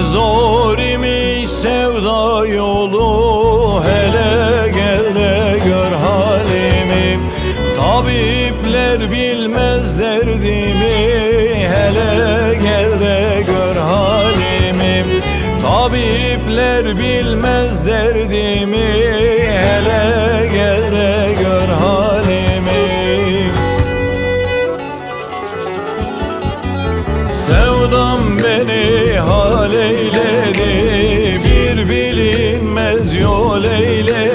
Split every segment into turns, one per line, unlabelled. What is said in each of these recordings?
Ne zor imiş sevda yolu Hele gel gör halimi. Tabipler bilmez derdimi Hele gel gör halimi. Tabipler bilmez derdimi Hele gel Sevdam beni hal eyledi. Bir bilinmez yol eyledi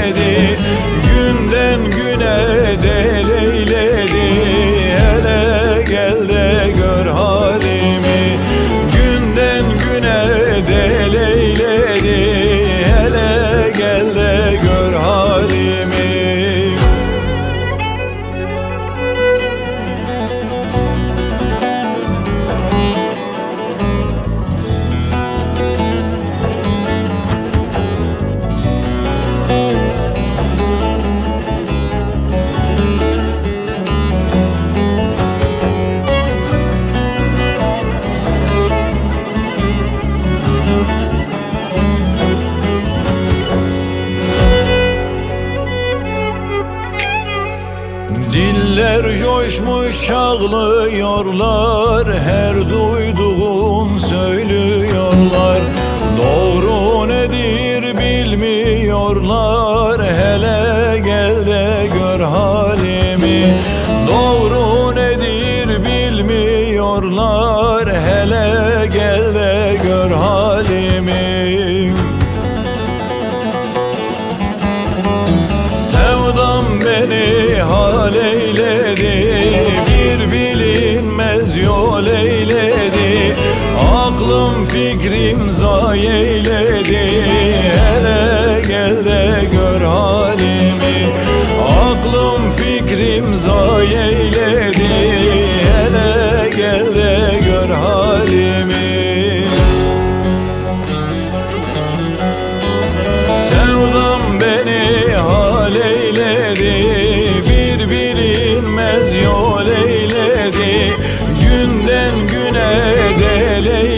Diller coşmuş ağlıyorlar Her duyduğun söylüyorlar. Doğru nedir bilmiyorlar Hele gel de gör halimi. Doğru nedir bilmiyorlar Hele gel de gör halimi fikrim zay eyledi Hele gel de gör halimi. Aklım fikrim zay eyledi Hele gel de gör halimi. Sevdam beni hal eyledi. Bir bilinmez yol eyledi. Günden güne del